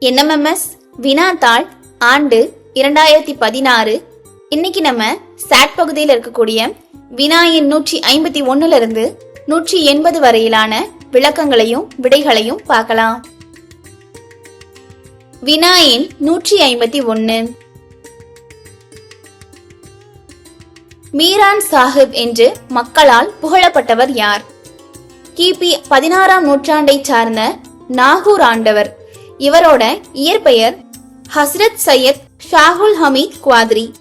NMMS வினாத்தாள் ஆண்டு இரண்டாயிரத்தி பதினாறு. இன்னைக்கு நம்ம சாட் பகுதியில் இருக்கக்கூடிய வினா எண் நூற்றி ஐம்பத்தி ஒன்னுல இருந்து நூற்றி எண்பது வரையிலான விளக்கங்களையும் விடைகளையும் பார்க்கலாம். வினா எண் நூற்றி ஐம்பத்தி ஒன்னு. மீரான் சாஹிப் என்று மக்களால் புகழப்பட்டவர் யார்? கிபி பதினாறாம் நூற்றாண்டைச் சார்ந்த நாகூர் ஆண்டவர். இவரோட இயற்பெயர் ஹஸ்ரத் சையத் ஷாகுல் ஹமீத் குவாத்ரி.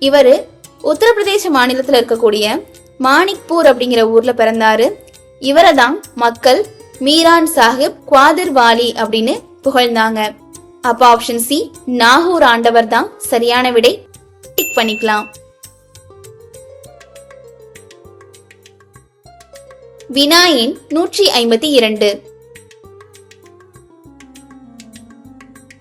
இவரு உத்தரப்பிரதேச மாநிலத்தில் இருக்கக்கூடிய மாணிக்பூர் அப்படிங்கிற ஊர்ல பிறந்தாரு. இவரை தான் மக்கள் மீரான் சாஹிப் குவாதிர் வாலி அப்படின்னு புகழ்ந்தாங்க. அப்ப ஆப்ஷன் சி நாகூர் ஆண்டவர் தான் சரியான விடை. டிக் பண்ணிக்கலாம். வினாயின் நூற்றி ஐம்பத்தி இரண்டு.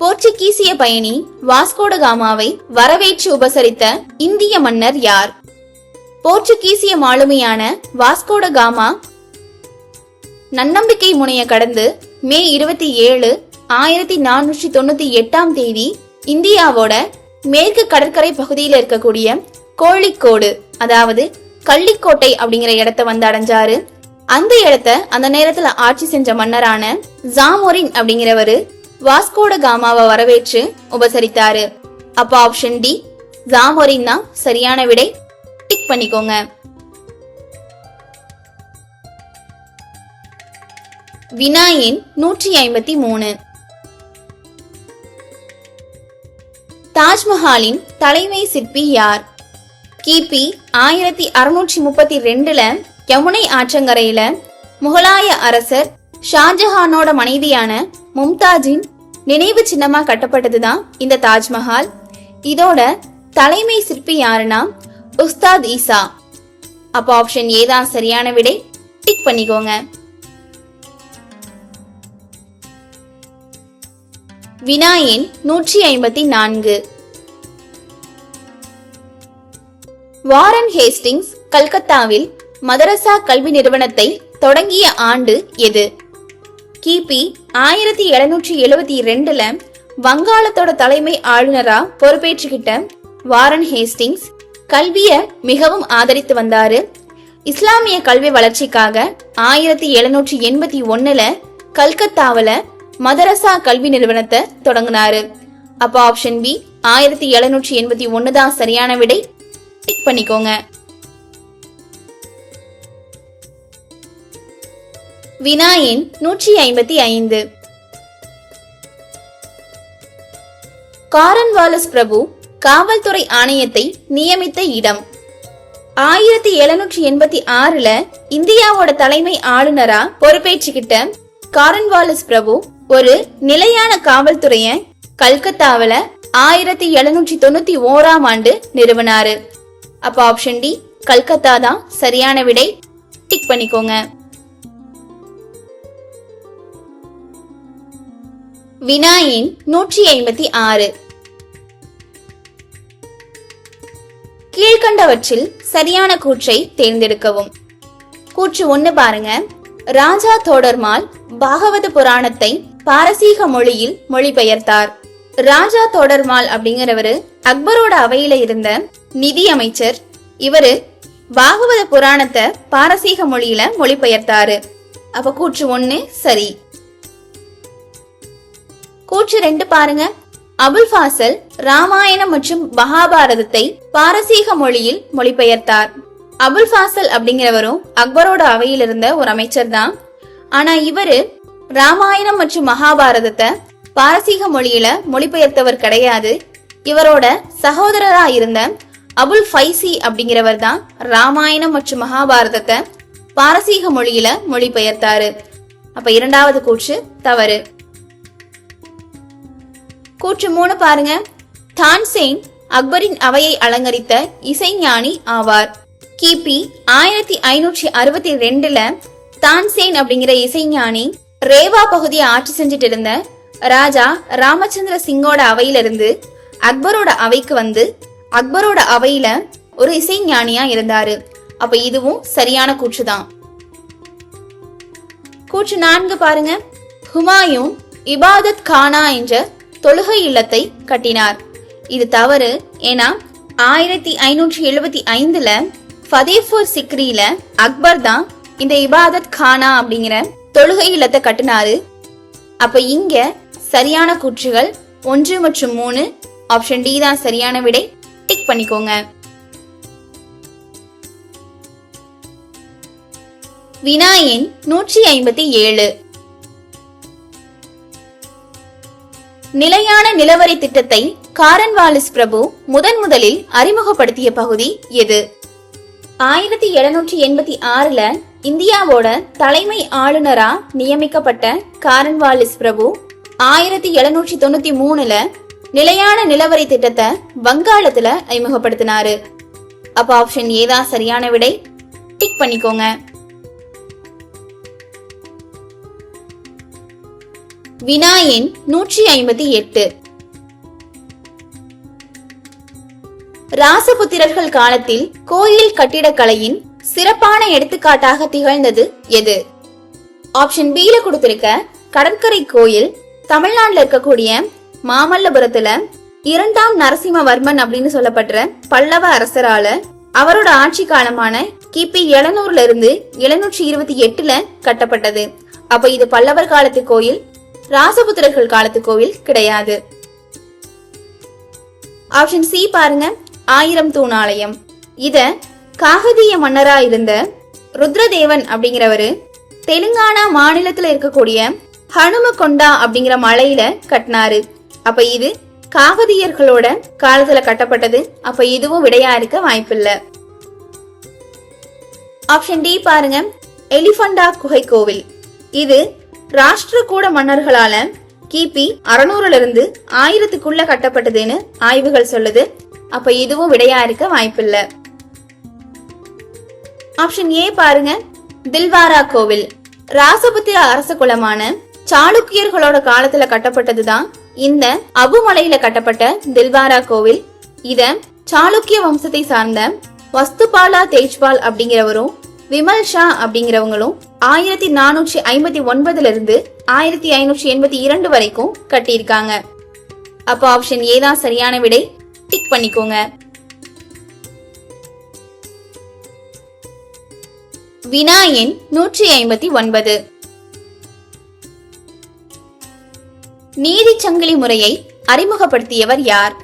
போர்ச்சுகீசிய பயணி வாஸ்கோட காமாவை வரவேற்று உபசரித்த இந்திய மன்னர் யார்? போர்ச்சுகீசிய மாலுமியான வாஸ்கோட காமா நன்னம்பிக்கை முனைய கடந்து மே இருபத்தி ஏழு ஆயிரத்தி நானூற்றி தொண்ணூத்தி எட்டாம் தேதி இந்தியாவோட மேற்கு கடற்கரை பகுதியில் இருக்கக்கூடிய கோழிக்கோடு அதாவது கள்ளிக்கோட்டை அப்படிங்கிற இடத்த வந்து அடைஞ்சாரு. அந்த இடத்த அந்த நேரத்துல ஆட்சி செஞ்ச மன்னரான ஜாமோரின் அப்படிங்கிறவரு வாஸ்கோட காமாவை வரவேற்று உபசரித்தாரு. அப்ப ஆப்ஷன் டி ஜாமோரின் தான் சரியான விடை. டிக் பண்ணிக்கோங்க. வினாயின் நூற்றி ஐம்பத்தி மூணு. தாஜ்மஹாலின் தலைமை சிற்பி யார்? கிபி ஆயிரத்தி அறுநூற்றி முப்பத்தி ரெண்டுல யமுனை ஆற்றங்கரையில முகலாய அரசர் ஷாஜஹானோட மனைவியான மும்தாஜின் நினைவு சின்னமா கட்டப்பட்டதுதான் இந்த தாஜ்மஹால். இதோட தலைமை சிற்பி யாருன்னா உஸ்தாத் ஈசா. அப்ப ஆப்ஷன் ஏ தான் சரியான விடை. டிக் பண்ணிக்கோங்க. வினா எண் நூற்றி ஐம்பத்தி நான்கு. வாரன் ஹேஸ்டிங்ஸ் கல்கத்தாவில் மதரசா கல்வி நிறுவனத்தை தொடங்கிய ஆண்டு எது? கிபி ஆயிரத்தி எழுநூற்றி எழுபத்தி ரெண்டுல வங்காளத்தோட தலைமை ஆளுநரா பொறுப்பேற்றுக்கிட்ட வாரன் ஹேஸ்டிங்ஸ் கல்விய மிகவும் ஆதரித்து வந்தாரு. இஸ்லாமிய கல்வி வளர்ச்சிக்காக ஆயிரத்தி எழுநூற்றி எண்பத்தி ஒன்னுல கல்கத்தாவில மதரசா கல்வி நிறுவனத்தை தொடங்கினாரு. அப்ப ஆப்ஷன் பி ஆயிரத்தி எழுநூற்றி எண்பத்தி ஒன்னு தான் சரியான விடை. பண்ணிக்கோங்க. வினா எண் நூற்றி ஐம்பத்தி ஐந்து. காரன்வாலஸ் பிரபு காவல்துறை ஆணையத்தை நியமித்த இடம். ஆயிரத்தி எழுநூற்றி எண்பத்தி ஆறுல இந்தியாவோட தலைமை ஆளுநரா பொறுப்பேற்றுக்கிட்ட காரன்வாலஸ் பிரபு ஒரு நிலையான காவல்துறைய கல்கத்தாவில ஆயிரத்தி எழுநூற்றி தொண்ணூத்தி ஓராம் ஆண்டு நிறுவனாரு. அப்ப ஆப்ஷன் டி கல்கத்தா தான் சரியான விடை. டிக் பண்ணிக்கோங்க. வினாயின் நூற்றி ஐம்பத்தி ஆறு. கீழ்கண்டவற்றில் சரியான கூற்றை தேர்ந்தெடுக்கவும். கூற்று ஒண்ணு பாருங்க. ராஜா தோடர்மால் பாகவத புராணத்தை பாரசீக மொழியில் மொழிபெயர்த்தார். ராஜா தோடர்மால் அப்படிங்கிறவரு அக்பரோட அவையில இருந்த நிதி அமைச்சர். இவரு பாகவத புராணத்தை பாரசீக மொழியில மொழிபெயர்த்தாரு. அப்ப கூற்று ஒண்ணு சரி. கூற்று ரெண்டு பாருங்க. அபுல் ஃபாசல் ராமாயணம் மற்றும் மகாபாரதத்தை பாரசீக மொழியில் மொழிபெயர்த்தார். அபுல் ஃபாசல் அப்படிங்கிறவரும் அக்பரோட அவையில் இருந்த ஒரு அமைச்சர் தான். ஆனா இவரு ராமாயணம் மற்றும் மகாபாரதத்தை பாரசீக மொழியில மொழிபெயர்த்தவர் கிடையாது. இவரோட சகோதரரா இருந்த அபுல் ஃபைசி அப்படிங்கிறவர் தான் ராமாயணம் மற்றும் மகாபாரதத்தை பாரசீக மொழியில மொழிபெயர்த்தாரு. அப்ப இரண்டாவது கூற்று தவறு. கூற்று மூணு பாருங்க. தான்சேன் அக்பரின் அவையை அலங்கரித்த இசைஞானி ஆவார். கிபி ஆயிரத்தி ஐநூற்றி அறுபத்தி ரெண்டுல தான்சேன் அப்படிங்கிற இசைஞானி ரேவா பகுதியை ஆட்சி செஞ்சுட்டு இருந்த ராஜா ராமச்சந்திர சிங்கோட அவையிலிருந்து அக்பரோட அவைக்கு வந்து அக்பரோட அவையில ஒரு இசைஞானியா இருந்தாரு. அப்ப இதுவும் சரியான கூற்றுதான். கூற்று நான்கு பாருங்க. ஹுமாயூன் இபாதத் கானா என்ற தொழுகை இல்லத்தை கட்டினார். இது தவறு. ஏன்னா ஆயிரத்தி ஐநூற்றி எழுபத்தி ஐந்துல ஃபதேபூர் சிக்ரியில அக்பர் தான் இந்த இபாதத் கானா அப்படிங்கிற தொழுகை இல்லத்தை கட்டினாரு. அப்ப இங்க சரியான கூற்றுகள் ஒன்று மற்றும் மூணு ஆப்ஷன் டி தான் சரியான விடை. டிக் பண்ணிக்கோங்க. வினா எண் நூற்றி ஐம்பத்தி ஏழு. நிலையான நிலவரி திட்டத்தை காரன்வாலிஸ் பிரபு முதன் முதலில் அறிமுகப்படுத்திய பகுதி எது? ஆயிரத்தி எழுநூற்றி எண்பத்தி ஆறுல இந்தியாவோட தலைமை ஆளுநரா நியமிக்கப்பட்ட காரன்வாலிஸ் பிரபு ஆயிரத்தி எழுநூற்றி தொண்ணூத்தி மூணுல நிலையான நிலவரி திட்டத்தை வங்காளத்துல அறிமுகப்படுத்தினாரு. அப்ப ஆப்ஷன் ஏதா சரியான விடை. டிக் பண்ணிக்கோங்க. வினா எண் நூற்றி ஐம்பத்தி எட்டு. ராசபுத்திரர்கள் காலத்தில் கோயில் கட்டிடக்கலையின் சிறப்பான எடுத்துக்காட்டாக திகழ்ந்தது எது? ஆப்ஷன் B ல கொடுத்திருக்க கடற்கரை கோயில் தமிழ்நாட்டில் இருக்கக்கூடிய மாமல்லபுரத்துல இரண்டாம் நரசிம்மவர்மன் அப்படின்னு சொல்லப்படுற பல்லவ அரசரால அவரோட ஆட்சி காலமான கிபி எழுநூறுல இருந்து எழுநூற்றி இருபத்தி எட்டுல கட்டப்பட்டது. அப்ப இது பல்லவர் காலத்து கோயில் ராசபுத்திரர்கள் காலத்து கோவில் கிடையாது. ஆப்ஷன் சி பாருங்க. ஆயிரம் தூண் ஆலயம். இத காகதிய மன்னரா இருந்த ருத்ரதேவன் அப்படிங்கிறவரு தெலுங்கானா மாநிலத்துல இருக்கக்கூடிய ஹனுமகொண்டா அப்படிங்கிற மலையில கட்டினாரு. அப்ப இது காகதியர்களோட காலத்துல கட்டப்பட்டது. அப்ப இதுவும் விடையா இருக்க வாய்ப்பில்ல. ஆப்ஷன் டி பாருங்க. எலிஃபண்டா குகை கோவில் இது ராஷ்டிரகூட மன்னர்களால கிபி அறுநூறுல இருந்து ஆயிரத்துக்குள்ள கட்டப்பட்டதுன்னு ஆய்வுகள் சொல்லுது. அப்ப இதுவும் விடையா இருக்க வாய்ப்பில்ல. ஆப்ஷன் ஏ பாருங்க. தில்வாரா கோவில். ராசபுத்திர அரச குலமான சாளுக்கியர்களோட காலத்துல கட்டப்பட்டதுதான் இந்த அபுமலையில கட்டப்பட்ட தில்வாரா கோவில். இத சாளுக்கிய வம்சத்தை சார்ந்த வஸ்துபாலா தேஜ்பால் அப்படிங்கிறவரும் விமல் ஷா அப்படிங்கிறவங்களும் ஆயிரத்தி நானூற்றி ஐம்பத்தி ஒன்பதுல இருந்து ஆயிரத்தி ஐநூற்றி எண்பத்தி இரண்டு வரைக்கும் கட்டியிருக்காங்க. அப்போ ஆப்ஷன் ஏ தான் சரியான விடை. டிக் பண்ணிக்கோங்க. வினா எண் நூற்றி ஐம்பத்தி ஒன்பது. நீதி சங்கிலி முறையை அறிமுகப்படுத்தியவர் யார்?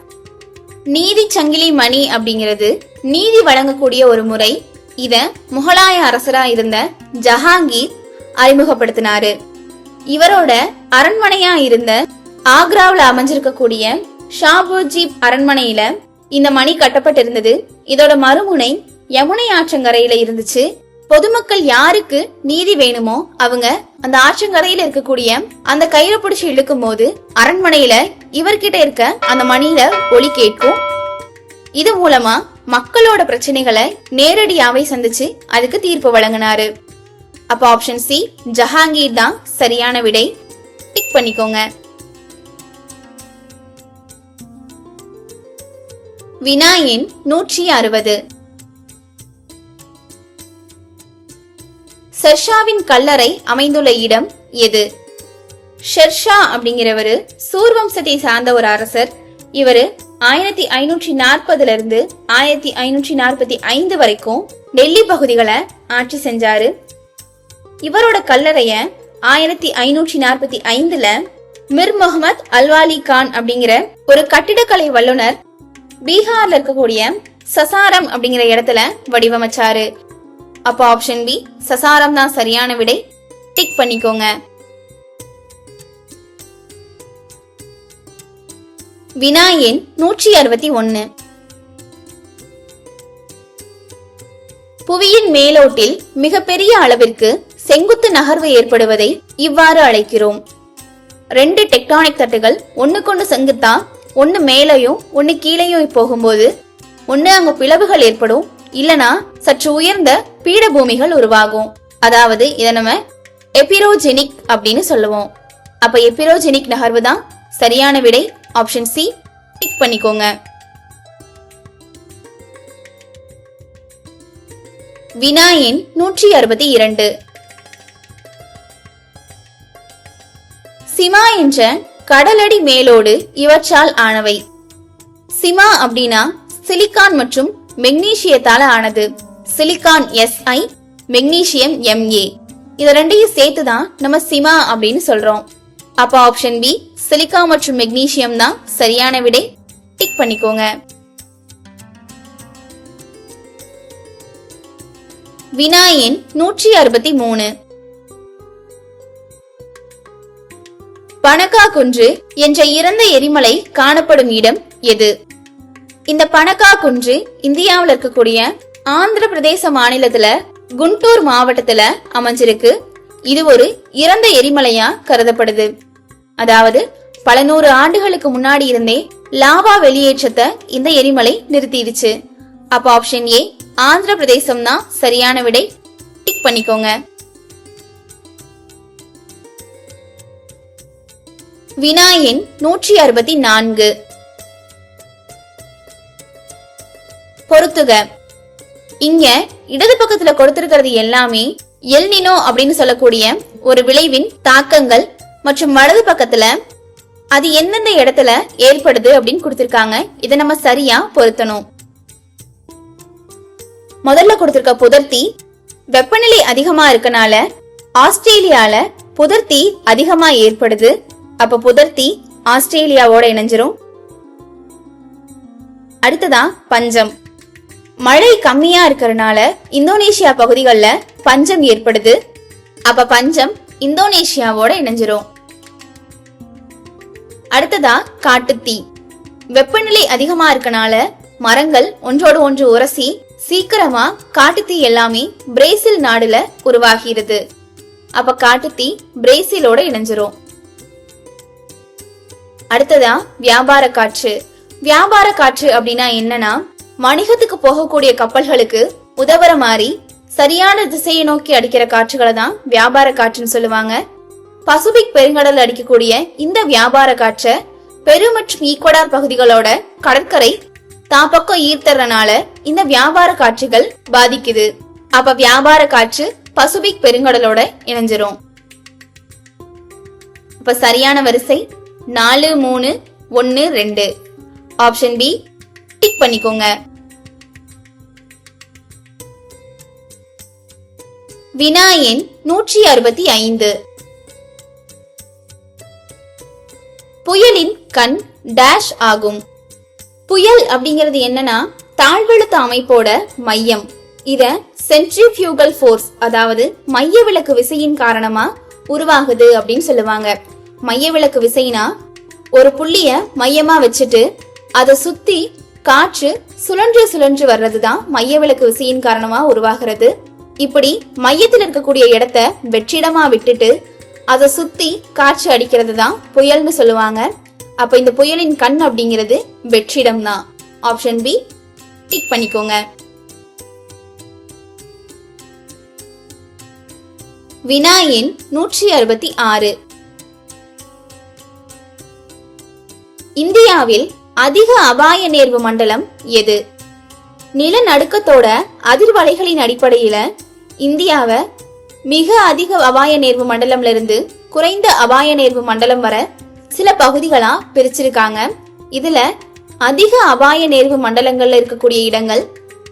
நீதி சங்கிலி மணி அப்படிங்கிறது நீதி வழங்கக்கூடிய ஒரு முறை இத முகலாய அரசரா இருந்த ஜஹாங்கீர் அறிமுகப்படுத்தினாரு. இவரோட அரண்மனையா இருந்த ஆக்ராவில் அமைஞ்சிருக்கக்கூடிய ஷாபுஜீப் அரண்மனையில இந்த மணி கட்டப்பட்டிருந்தது. இதோட மறுமுனை யமுனை ஆற்றங்கரையில இருந்துச்சு. பொதுமக்கள் யாருக்கு நீதி வேணுமோ அவங்க அந்த ஆற்றங்கரையில இருக்கக்கூடிய அந்த கயிறை பிடிச்சி இழுக்கும் போது அரண்மனையில இவர்கிட்ட இருக்க அந்த மணியில ஒளி கேட்கும். இது மூலமா மக்களோட பிரச்சனைகளை நேரடியாவே சந்திச்சு அதுக்கு தீர்ப்பு வழங்கினாரு. அப்ப ஆப்ஷன் சி ஜஹாங்கீர் தான் சரியான விடை. டிக் பண்ணிக்கோங்க. வினாயின் நூற்றி அறுபது. ஷெர்ஷாவின் கல்லறை அமைந்துள்ள இடம் எது? ஷெர்ஷா அப்படிங்கிறவரு சூர்வம்சத்தை சார்ந்த ஒரு அரசர். இவரு ஆயிரத்தி ஐநூற்றி நாற்பதுல இருந்து ஆயிரத்தி ஐநூற்றி நாற்பத்தி ஐந்து வரைக்கும் டெல்லி பகுதிகளை ஆட்சி செஞ்சாரு. இவரோட கல்லறைய ஆயிரத்தி ஐநூற்றி நாற்பத்தி ஐந்துல மிர் முகமது அல்வாலி கான் அப்படிங்கிற ஒரு கட்டிடக்கலை வல்லுனர் பீகார்ல இருக்கக்கூடிய சசாரம் அப்படிங்கிற இடத்துல வடிவமைச்சாரு. அப்போ ஆப்ஷன் பி சசாரம் தான் சரியான விடை. டிக் பண்ணிக்கோங்க. வினா எண் நூற்றி அறுபத்தி ஒன்று புவியின் மேலோட்டில் மிகப்பெரிய அளவிற்கு செங்குத்து நகர்வு ஏற்படுவதை இவ்வாறு அழைக்கிறோம். ரெண்டு டெக்டானிக் தட்டுகள் ஒண்ணுக்கொண்ணு செங்குத்தா ஒன்னு மேலையும் ஒன்னு கீழையும் போகும்போது ஒன்னு அங்க பிளவுகள் ஏற்படும். இல்லனா சற்று உயர்ந்த பீடபூமிகள் உருவாகும். அதாவது இதை நம்ம எபிரோஜெனிக் அப்படின்னு சொல்லுவோம். அப்ப எபிரோஜெனிக் நகர்வு தான் சரியான விடை. ஆப்ஷன் சி டிக் பண்ணிக்கோங்க. வினா எண் நூற்றி அறுபத்தி இரண்டு. சிமா என்ற கடலடி மேலோடு இவற்றால் ஆனவை. சிமா அப்படின்னா சிலிக்கான் மற்றும் மெக்னீசியத்தால் ஆனது. சிலிக்கான் எஸ்ஐ மெக்னீசியம் எம்ஏ இத ரெண்டையும் சேர்த்து தான் நம்ம சிமா அப்படின்னு சொல்றோம். அப்ப ஆப்ஷன் பி சிலிக்கா மற்றும் மெக்னீசியம் தான் சரியான விடை. டிக் பண்ணிக்கோங்க. வினா எண் நூற்றி அறுபத்தி மூணு. பணக்கா குன்று என்ற இறந்த எரிமலை காணப்படும் இடம் எது? இந்த பணக்கா குன்று இந்தியாவில் இருக்கக்கூடிய ஆந்திர பிரதேச மாநிலத்துல குண்டூர் மாவட்டத்துல அமைஞ்சிருக்கு. இது ஒரு இறந்த எரிமலையா கருதப்படுது. அதாவது பல நூறு ஆண்டுகளுக்கு முன்னாடி இருந்தே லாவா வெளியேற்றத்தை இந்த எரிமலை நிறுத்திடுச்சு. அப்ப ஆப்ஷன் ஏ ஆந்திர பிரதேசம் தான் சரியான விடை. டிக் பண்ணிக்கோங்க. வினா எண் நூற்றி அறுபத்தி நான்கு. பொறுத்துக இங்க இடது பக்கத்துல கொடுத்திருக்கிறது எல்லாமே எல்னினோ அப்படின்னு சொல்லக்கூடிய ஒரு விளைவின் தாக்கங்கள் மற்றும் வலது பக்கத்துல அது எந்தெந்த இடத்துல ஏற்படுது அப்படின்னு கொடுத்திருக்காங்க. இதை நம்ம சரியா பொருத்தணும். முதல்ல கொடுத்திருக்க புதர்த்தி வெப்பநிலை அதிகமா இருக்கனால ஆஸ்திரேலியால புதர்த்தி அதிகமா ஏற்படுது. அப்ப புதர்த்தி ஆஸ்திரேலியாவோட இணைஞ்சிரும். அடுத்ததா பஞ்சம். மழை கம்மியா இருக்கிறனால இந்தோனேஷியா பகுதிகளில் பஞ்சம் ஏற்படுது. அப்ப பஞ்சம் இந்தோனேஷியாவோட இணைஞ்சிரும். அடுத்ததா காட்டுத்தீ வெப்பநிலை அதிகமா இருக்கனால மரங்கள் ஒன்றோடு ஒன்று உரசி சீக்கிரமா காட்டுத்தீ எல்லாமே பிரேசில் நாடுல உருவாகிறது. அப்ப காட்டுத்தீ பிரேசிலோட இணைஞ்சிரும். அடுத்ததா வியாபார காற்று. வியாபார காற்று அப்படின்னா என்னன்னா வணிகத்துக்கு போகக்கூடிய கப்பல்களுக்கு உதவுற மாதிரி சரியான திசையை நோக்கி அடிக்கிற காற்றுகளை தான் வியாபார காற்றுன்னு சொல்லுவாங்க. பசிபிக் பெருங்கடல் அடிக்கக்கூடிய இந்த வியாபார காற்றை பெரு மற்றும் ஈக்குவடார் பகுதிகளோட கடற்கரை தான் பக்கம் ஈர்த்தறனால இந்த வியாபார காட்சிகள் பாதிக்குது. அப்ப வியாபார காற்று பசிபிக் பெருங்கடலோட இணைஞ்சிரும். அப்ப சரியான வரிசை நாலு மூணு ஒன்னு ரெண்டு. ஆப்ஷன் பி டிக் பண்ணிக்கோங்க. வினா எண் நூற்றி அறுபத்தி ஐந்து புயலின் கண் டேஷ் ஆகும். புயல் அப்படிங்கிறது என்னன்னா தாழ்வெழுத்த அமைப்போட மையம். இத சென்ட்ரிஃபியூகல் ஃபோர்ஸ் அதாவது மைய விளக்கு விசையின் காரணமா உருவாகுது அப்படின்னு சொல்லுவாங்க. மைய விளக்கு விசைனா ஒரு புள்ளிய மையமா வச்சுட்டு அதை சுத்தி காற்று சுழன்று சுழன்று வர்றதுதான் மைய விளக்கு விசையின் காரணமா உருவாகிறது. இப்படி மையத்தில் இருக்கக்கூடிய இடத்த வெற்றிடமா விட்டுட்டு அதை சுத்தி காற்று அடிக்கிறது தான் புயல்னு சொல்லுவாங்க. அப்ப இந்த புயலின் கண் அப்படிங்கிறது வெற்றிடம் தான் ஆப்ஷன் பி டிக் பண்ணிக்கோங்க. வினா எண் நூற்றி அறுபத்தி ஆறு. இந்தியாவில் அதிக அபாய நேர்வு மண்டலம் எது? நிலநடுக்கத்தோட அதிர்வலைகளின் அடிப்படையில இந்தியாவை மிக அதிக அபாய நேர்வு மண்டலம்ல இருந்து குறைந்த அபாய நேர்வு மண்டலம் வர சில பகுதிகளா பிரிச்சிருக்காங்க. இதுல அதிக அபாய நேர்வு மண்டலங்கள்ல இருக்கக்கூடிய இடங்கள்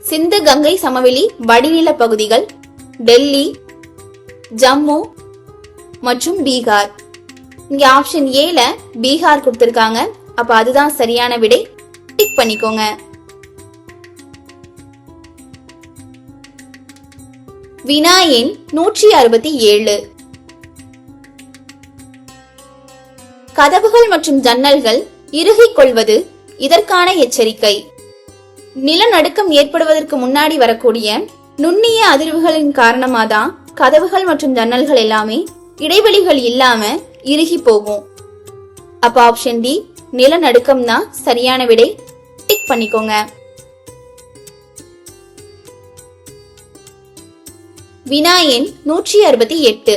சிந்து கங்கை சமவெளி வடிநில பகுதிகள் டெல்லி ஜம்மு மற்றும் பீகார். இங்க ஆப்ஷன் ஏல பீகார் கொடுத்திருக்காங்க. அப்ப அதுதான் சரியான விடை. டிக் பண்ணிக்கோங்க. வினா எண் நூற்றி அறுபத்தி ஏழு. கதவுகள் மற்றும் ஜன்னல்கள் இறுகிக் கொள்வது இதற்கான எச்சரிக்கை. நிலநடுக்கம் ஏற்படுவதற்கு முன்னாடி வரக்கூடிய நுண்ணிய அதிர்வுகளின் காரணமாதான் கதவுகள் மற்றும் ஜன்னல்கள் எல்லாமே இடைவெளிகள் இல்லாம இறுகி போகும். அப்ப ஆப்ஷன் டி நிலநடுக்கம் தான் சரியான விடை டிக் பண்ணிக்கோங்க. வினா எண் நூற்றி அறுபத்தி எட்டு.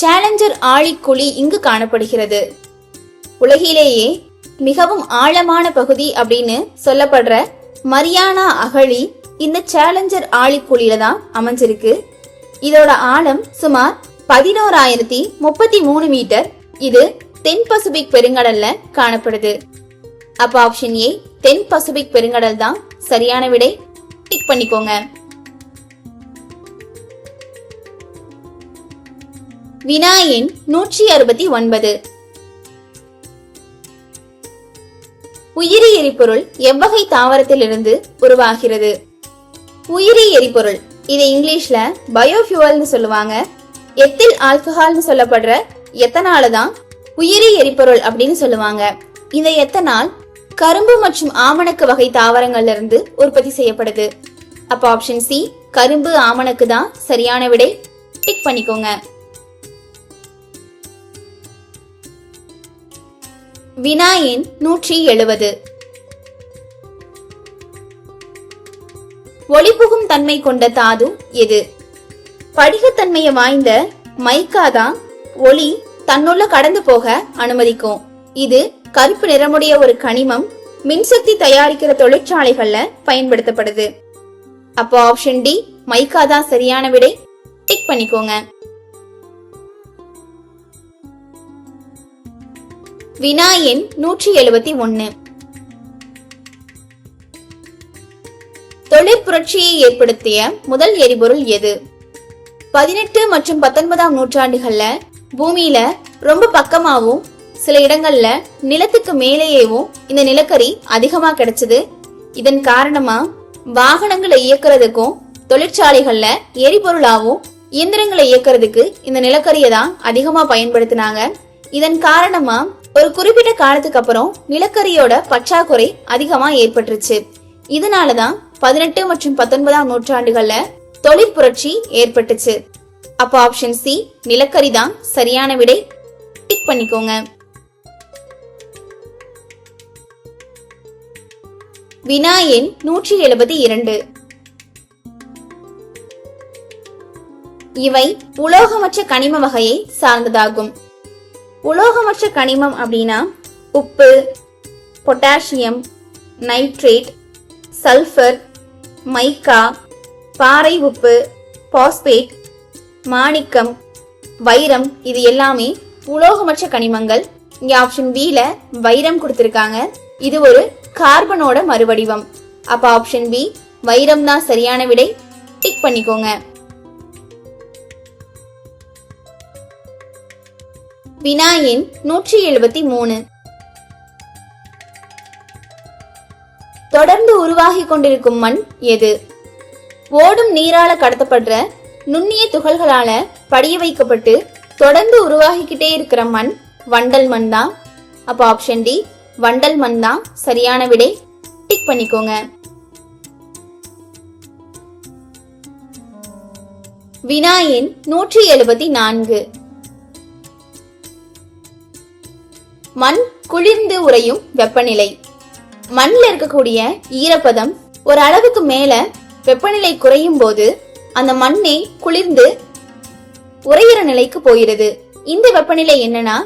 சேலஞ்சர் ஆழிக்குழி இங்கு காணப்படுகிறது. உலகிலேயே மிகவும் ஆழமான பகுதி அப்படின்னு சொல்லப்படுற மரியானா அகழி இந்த சேலஞ்சர் ஆழிக்குழியில தான் அமைஞ்சிருக்கு. இதோட ஆழம் சுமார் பதினோராயிரத்தி முப்பத்தி மூணு மீட்டர். இது தென் பசிபிக் பெருங்கடல்ல காணப்படுது. அப்ப ஆப்ஷன் ஏ தென் பசிபிக் பெருங்கடல் தான் சரியான விடை. டிக் பண்ணிக்கோங்க. வினா எண் நூற்றி அறுபத்தி ஒன்பது. உயிரி எரிபொருள் எவ்வகை தாவரத்திலிருந்து உருவாகிறது? உயிரி எரிபொருள் இதை இங்கிலீஷ்ல பயோஃபியூவல்னு சொல்லுவாங்க. எத்தில் ஆல்கஹால்னு சொல்லப்படுற எத்தனால தான் உயிரி எரிபொருள் அப்படின்னு சொல்லுவாங்க. இந்த எத்தனால் கரும்பு மற்றும் ஆமணக்கு வகை தாவரங்கள்ல இருந்து உற்பத்தி செய்யப்படுது. அப்ப ஆப்ஷன் சி கரும்பு ஆமணக்கு தான் சரியான விடை. டிக் பண்ணிக்கோங்க. வினா எண் நூற்றி எழுபது ஒளிபுகும் தன்மை கொண்ட தாது எது? படிகத்தன்மையை வாய்ந்த மைக்கா தான் ஒளி தன்னுள்ள கடந்து போக அனுமதிக்கும். இது கருப்பு நிறமுடைய ஒரு கனிமம் மின்சக்தி தயாரிக்கிற தொழிற்சாலைகள்ல பயன்படுத்தப்படுது. அப்போ ஆப்ஷன் டி மைக்கா தான் சரியான விடை. டிக் பண்ணிக்கோங்க. வினா எண் நூற்றி எழுபத்தி ஒன்னு. தொழிற்புரட்சியை ஏற்படுத்திய முதல் எரிபொருள் எது? பதினெட்டு மற்றும் பத்தொன்பதாம் நூற்றாண்டுகள்ல பூமியில ரொம்ப பக்கமாவும் சில இடங்கள்ல நிலத்துக்கு மேலேயேவும் இந்த நிலக்கரி அதிகமா கிடைச்சது. இதன் காரணமா வாகனங்களை இயக்குறதுக்கும் தொழிற்சாலைகள்ல எரிபொருளாவும் இயந்திரங்களை இயக்குறதுக்கு இந்த நிலக்கரியை தான் அதிகமா பயன்படுத்தினாங்க. இதன் காரணமா ஒரு குறிப்பிட்ட காலத்துக்கு அப்புறம் நிலக்கரியோட பற்றாக்குறை அதிகமா ஏற்பட்டுருச்சு. இதனாலதான் பதினெட்டு மற்றும் பத்தொன்பதாம் நூற்றாண்டுகள்ல தொழிற்புரட்சி ஏற்பட்டுச்சு. அப்போ ஆப்ஷன் சி நிலக்கரி தான் சரியான விடை. டிக் பண்ணிக்கோங்க. வினா எண் நூற்றி எழுபத்தி இரண்டு. இவை உலோகமற்ற கனிம வகையை சார்ந்ததாகும். உலோகமற்ற கனிமம் அப்படின்னா உப்பு பொட்டாசியம் நைட்ரேட் சல்ஃபர் மைக்கா பாறை உப்பு பாஸ்பேட் மாணிக்கம் வைரம் இது எல்லாமே உலோகமற்ற கனிமங்கள். இங்கே ஆப்ஷன் பில வைரம் கொடுத்துருக்காங்க. இது ஒரு கார்பனோட மறுவடிவம். அப்ப ஆப்ஷன் பி வைரம் தான் சரியான விடை. டிக் பண்ணிக்கோங்க. வினா எண் நூற்றி எழுபத்தி மூணு. தொடர்ந்து உருவாகி கொண்டிருக்கும் மண் எது? ஓடும் நீரால கடத்தப்படுற நுண்ணிய துகள்களால படிய வைக்கப்பட்டு தொடர்ந்து உருவாகிக்கிட்டே இருக்கிற மண் வண்டல் மண் தான். அப்ப ஆப்ஷன் டி வண்டல் மண் தான் சரியான விடை. டிக் பண்ணிக்கோங்க. வினா எண் நூற்றி எழுபத்தி நான்கு. மண் குளிர்ந்து உறையும் வெப்பநிலை. மண்ணில் இருக்கக்கூடிய ஈரப்பதம் ஒரு அளவுக்கு மேல வெப்பநிலை குறையும் போது அந்த மண்ணே குளிர்ந்து உறையிற நிலைக்கு போகிறது. இந்த வெப்பநிலை என்னன்னா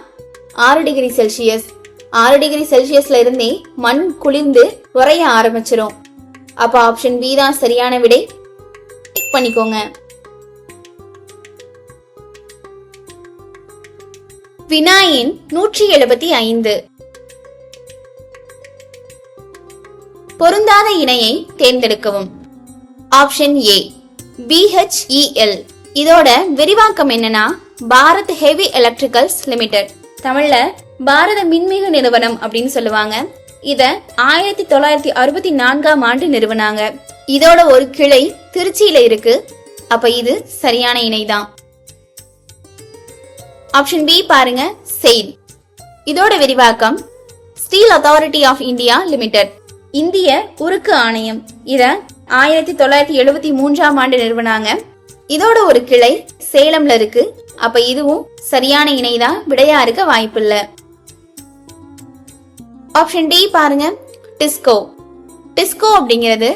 ஆறு டிகிரி செல்சியஸ். ஆறு டிகிரி செல்சியஸ்ல இருந்தே மண் குளிர்ந்து உறைய ஆரம்பிச்சிரும். அப்ப ஆப்ஷன் பி தான் சரியான விடை. டிக் பண்ணிக்கோங்க. வினாயின் நூற்றி எழுபத்தி ஐந்து. பொருந்தாத இணையை தேர்ந்தெடுக்கவும். ஆப்ஷன் ஏ பிஹெச்இஎல் இதோட விரிவாக்கம் என்னன்னா பாரத் ஹெவி எலக்ட்ரிக்கல்ஸ் லிமிடெட். தமிழ்ல பாரத மின்மிகு நிறுவனம் அப்படின்னு சொல்லுவாங்க. இத ஆயிரத்தி தொள்ளாயிரத்தி அறுபத்தி நான்காம் ஆண்டு நிறுவனாங்க. இதோட ஒரு கிளை திருச்சியில இருக்கு. அப்ப இது சரியான இணைதான். ஆப்ஷன் பி பாருங்க செயில் இதோட விரிவாக்கம் steel authority of India limited இந்திய உருக்கு ஆணையம். இத ஆயிரத்தி தொள்ளாயிரத்தி எழுபத்தி மூன்றாம் ஆண்டு நிறுவனாங்க. இதோட ஒரு கிளை சேலம்ல இருக்கு. அப்ப இதுவும் சரியான இணைதான் விடையா இருக்க வாய்ப்பில்லை. ஆப்ஷன் டி பாருங்க. டிஸ்கோ டிஸ்கோ அப்படிங்கிறது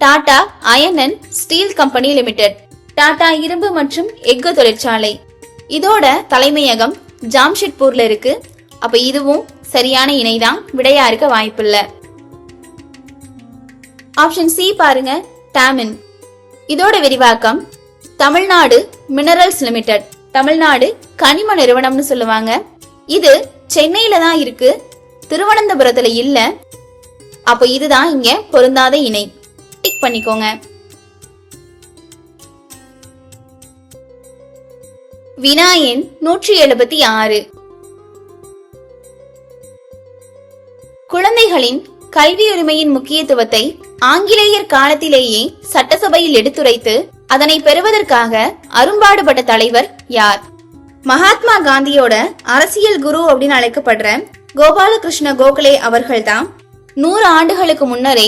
Tata iron and steel company limited Tata இரும்பு மற்றும் எஃகு தொழிற்சாலை. இதோட தலைமையகம் ஜாம்ஷெட்பூர்ல இருக்கு. அப்ப இதுவும் சரியான இணைதான் விடையா இருக்க வாய்ப்பில்ல. ஆப்ஷன் சி பாருங்க டாமின் இதோட விரிவாக்கம் தமிழ்நாடு மினரல்ஸ் லிமிடெட் தமிழ்நாடு கனிம நிறுவனம்னு சொல்லுவாங்க. இது சென்னையில தான் இருக்கு. திருவனந்தபுரத்துல இல்ல. அப்போ இதுதான் இங்க பொருந்தாத இணை. டிக் பண்ணிக்கோங்க. வினா எண் நூற்றி எழுபத்தி ஆறு. குழந்தைகளின் கல்வி உரிமையின் முக்கியத்துவத்தை ஆங்கிலேயர் காலத்திலேயே சட்டசபையில் எடுத்துரைத்து அதனை பெறுவதற்காக அரும்பாடுபட்ட தலைவர் யார்? மகாத்மா காந்தியோட அரசியல் குரு அப்படின்னு அழைக்கப்படுற கோபாலகிருஷ்ண கோகலே அவர்கள்தான் நூறு ஆண்டுகளுக்கு முன்னரே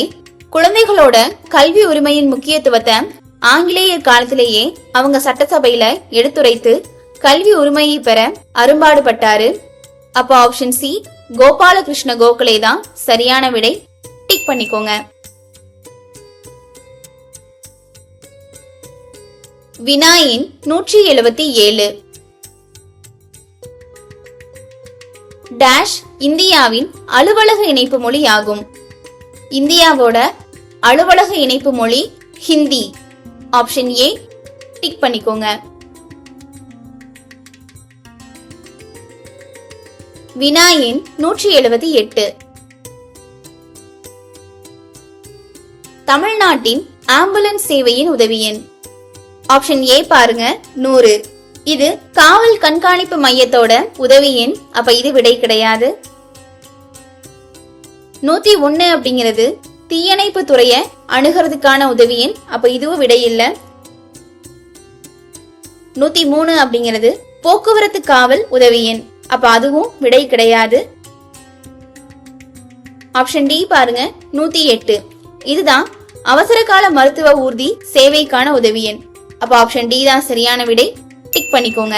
குழந்தைகளோட கல்வி உரிமையின் முக்கியத்துவத்தை ஆங்கிலேயர் காலத்திலேயே அவங்க சட்டசபையில எடுத்துரைத்து கல்வி உரிமையை பெற அரும்பாடுபட்டாரு. அப்போ ஆப்ஷன் சி கோபாலகிருஷ்ண கோகலே தான் சரியான விடை. டிக் பண்ணிக்கோங்க. வினாயின் நூற்றி எழுபத்தி ஏழு. டேஷ் இந்தியாவின் அலுவலக இணைப்பு மொழி ஆகும் இந்தியாவோட அலுவலக இணைப்பு மொழி ஹிந்தி. ஆப்ஷன் ஏ டிக் பண்ணிக்கோங்க. வினா எண் நூற்றி எழுபத்தி எட்டு. தமிழ்நாட்டின் ஆம்புலன்ஸ் சேவையின் உதவி எண் ஆப்ஷன் ஏ பாருங்க நூறு. இது காவல் கண்காணிப்பு மையத்தோட உதவி எண் அப்ப இது விடை கிடையாது. நூத்தி ஒன்னு அப்படிங்கிறது தீயணைப்பு துறைய அணுகிறதுக்கான உதவி எண் அப்ப இதுவும் விடை இல்ல. நூத்தி மூணு அப்படிங்கிறது போக்குவரத்து காவல் உதவி எண் அப்ப அதுவும் விடை கிடையாது. ஆப்ஷன் டி பாருங்க நூத்தி எட்டு. இதுதான் அவசர கால மருத்துவ ஊர்தி சேவைக்கான உதவி எண் அப்ப ஆப்ஷன் டி தான் சரியான விடை. டிக் பண்ணிக்கோங்க.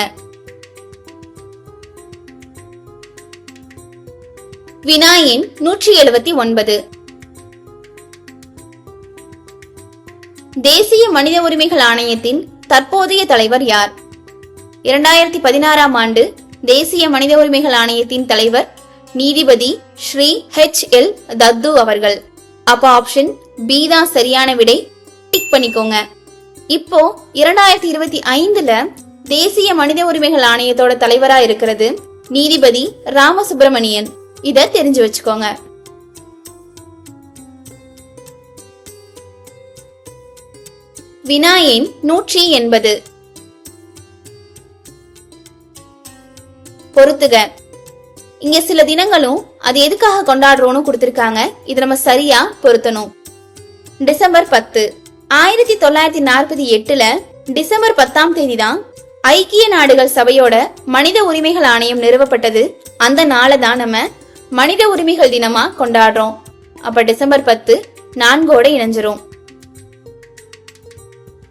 வினா எண் நூற்றி எழுபத்தி ஒன்பது. தேசிய மனித உரிமைகள் ஆணையத்தின் தற்போதைய தலைவர் யார்? இரண்டாயிரத்தி பதினாறாம் ஆண்டு தேசிய மனித உரிமைகள் ஆணையத்தின் தலைவர் நீதிபதி ஸ்ரீ ஹெச் எல் தத்து அவர்கள். அப்ப ஆப்ஷன் பி தான் சரியான விடை. டிக் பண்ணிக்கோங்க. இப்போ இரண்டாயிரத்தி இருபத்தி ஐந்துல தேசிய மனித உரிமைகள் ஆணையத்தோட தலைவரா இருக்கிறது நீதிபதி ராமசுப்பிரமணியன் இத தெரிஞ்சு வச்சுக்கோங்க. வினாயின் நூற்றி எண்பது. பொறுத்துக. இங்க சில தினங்களும் அது எதுக்காக கொண்டாடுறோம்னு கொடுத்திருக்காங்க. இது நம்ம சரியா பொருத்தணும். டிசம்பர் பத்து. ஆயிரத்தி தொள்ளாயிரத்தி நாற்பத்தி எட்டுல டிசம்பர் பத்தாம் தேதி தான் ஐக்கிய நாடுகள் சபையோட மனித உரிமைகள் ஆணையம் நிறுவப்பட்டது. அந்த நாளை தான் நம்ம மனித உரிமைகள் தினமா கொண்டாடுறோம். அப்ப டிசம்பர் பத்து நான்கோட இணைஞ்சிரும்.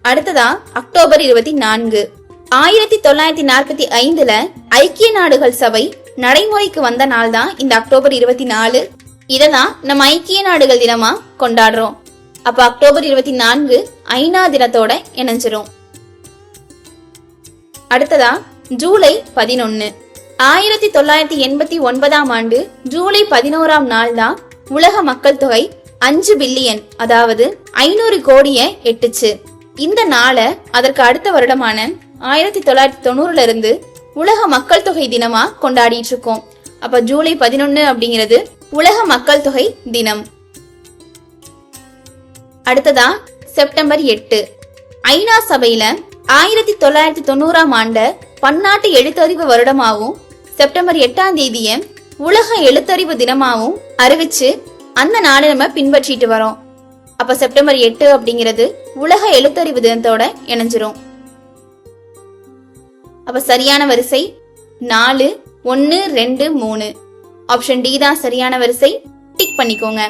அடுத்ததா அக்டோபர் இருபத்தி நான்கு. ஆயிரத்தி தொள்ளாயிரத்தி நாற்பத்தி ஐந்துல ஐக்கிய நாடுகள் சபை நடைமுறைக்கு வந்த நாள் தான் இந்த அக்டோபர் இருபத்தி நாலு. இததான் நம்ம ஐக்கிய நாடுகள் தினமா கொண்டாடுறோம். அப்ப அக்டோபர் இருபத்தி நான்கு ஐநா தினத்தோட இணைஞ்சிரும். அடுத்ததா ஜூலை பதினொன்னு. ஆயிரத்தி தொள்ளாயிரத்தி எண்பத்தி ஒன்பதாம் ஆண்டு ஜூலை பதினோராம் நாள் தான் உலக மக்கள் தொகை அஞ்சு பில்லியன் அதாவது ஐநூறு கோடிய எட்டுச்சு. இந்த நாளை அதற்கு அடுத்த வருடமான ஆயிரத்தி தொள்ளாயிரத்தி தொண்ணூறுல இருந்து உலக மக்கள் தொகை தினமா கொண்டாடிட்டு இருக்கோம் அப்ப ஜூலை பதினொன்னு அப்படிங்கிறது உலக மக்கள் தொகை தினம். அடுத்ததா செப்டம்பர் எட்டு. ஐநா சபையில ஆயிரத்தி தொள்ளாயிரத்தி தொண்ணூறாம் ஆண்டு பன்னாட்டு எழுத்தறிவு வருடமாகவும் செப்டம்பர் எட்டாம் தேதிய உலக எழுத்தறிவு தினமாகவும் அறிவிச்சு அந்த நாளை நம்ம பின்பற்றிட்டு வரோம். அப்ப செப்டம்பர் எட்டு அப்படிங்கிறது உலக எழுத்தறிவு தினத்தோட இணைஞ்சிரும். அப்ப சரியான வரிசை நாலு ஒன்னு ரெண்டு மூணு. ஆப்ஷன் டி தான் சரியான வரிசை. டிக் பண்ணிக்கோங்க.